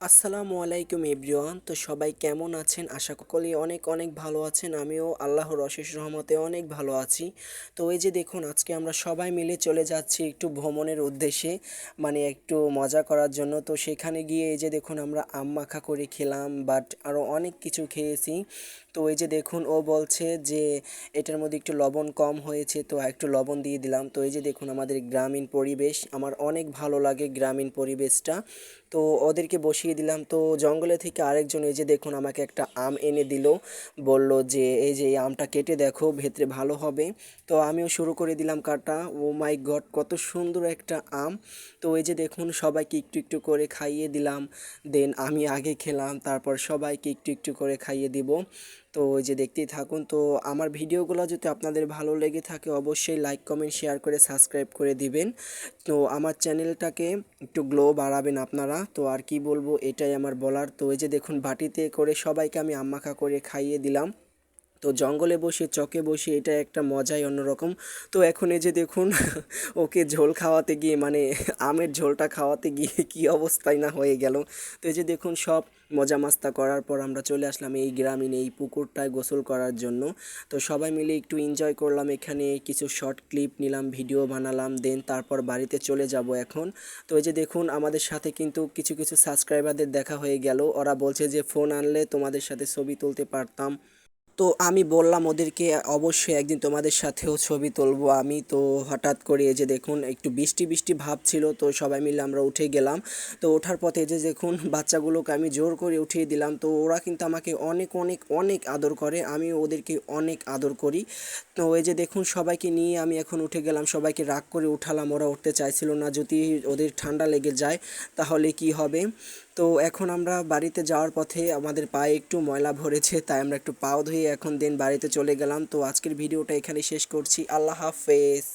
আসসালামু আলাইকুম এভরিওয়ান। তো সবাই কেমন আছেন? আশা করি অনেক অনেক ভালো আছেন। আমিও আল্লাহর অশেষ রহমতে অনেক ভালো আছি। তো এই যে দেখুন, আজকে আমরা সবাই মিলে চলে যাচ্ছি একটু ভ্রমণের উদ্দেশ্যে মানে একটু মজা করার জন্য। তো সেখানে গিয়ে এই যে দেখুন, আমরা আম মাখা করে খেলাম বাট আরও অনেক কিছু খেয়েছি। তো এই যে দেখুন, ও বলছে যে এটার মধ্যে একটু লবণ কম হয়েছে, তো একটু লবণ দিয়ে দিলাম। তো এই যে দেখুন, আমাদের গ্রামীণ পরিবেশ, আমার অনেক ভালো লাগে গ্রামীণ পরিবেশটা। তো ওদেরকে বসিয়ে দিলাম। তো জঙ্গলে থেকে আরেকজন এই যে দেখুন আমাকে একটা আম এনে দিল। বলল যে, এই যে এই আমটা কেটে দেখো, ভেতরে ভালো হবে। তো আমিও শুরু করে দিলাম কাটা। ও মাই গড, কত সুন্দর একটা আম। তো এই যে দেখুন, সবাইকে একটু একটু করে খাইয়ে দিলাম। দেন আমি আগে খেলাম, তারপর সবাইকে একটু একটু করে খাইয়ে দিব। তো ওই যে দেখতেই থাকুন। তো আমার ভিডিওগুলো যদি আপনাদের ভালো লেগে থাকে, অবশ্যই লাইক, কমেন্ট, শেয়ার করে সাবস্ক্রাইব করে দিবেন। তো আমার চ্যানেলটাকে একটু গ্লো বাড়াবেন আপনারা। তো আর কি বলব এটাই আমার বলার। তো এই যে দেখুন, বাটিতে করে সবাইকে আমি আম্মাখা করে খাইয়ে দিলাম। তো জঙ্গলে বসে, চকে বসে এটা একটা মজাই অন্যরকম। তো এখন এই যে দেখুন, ওকে ঝোল খাওয়াতে গিয়ে মানে আমের ঝোলটা খাওয়াতে গিয়ে কি অবস্থায় না হয়ে গেল। তো এই যে দেখুন, সব মজা মাস্তা করার পর আমরা চলে আসলাম এই গ্রামীণ, এই পুকুরটায় গোসল করার জন্য। তো সবাই মিলে একটু এনজয় করলাম এখানে, কিছু শর্ট ক্লিপ নিলাম ভিডিও বানালাম দেন তারপর বাড়িতে চলে যাব এখন। তো এই যে দেখুন, আমাদের সাথে কিন্তু কিছু কিছু সাবস্ক্রাইবারদের দেখা হয়ে গেল। ওরা বলছে যে, ফোন আনলে তোমাদের সাথে ছবি তুলতে পারতাম। তো আমি বললাম ওদেরকে, অবশ্যই একদিন তোমাদের সাথেও ছবি তুলবো। আমি তো হঠাৎ করে এই যে দেখুন, একটু বৃষ্টি বৃষ্টি ভাব ছিল, তো সবাই মিলে আমরা উঠে গেলাম। তো ওঠার পথে যে দেখুন, বাচ্চাগুলোকে আমি জোর করে উঠিয়ে দিলাম। তো ওরা কিন্তু আমাকে অনেক অনেক অনেক আদর করে, আমি ওদেরকে অনেক আদর করি। তো এই যে দেখুন, সবাইকে নিয়ে আমি এখন উঠে গেলাম, সবাইকে রাগ করে উঠালাম। ওরা উঠতে চাইছিল না, যদি ওদের ঠান্ডা লেগে যায়, তাহলে কি হবে? তো এখন আমরা বাড়িতে যাওয়ার পথে আমাদের পায়ে একটু ময়লা ভরেছে, তাই আমরা একটু পাও ধুয়ে এখন দিন বাড়িতে চলে গেলাম। তো আজকের ভিডিওটা এখানে শেষ করছি। আল্লাহ হাফেজ।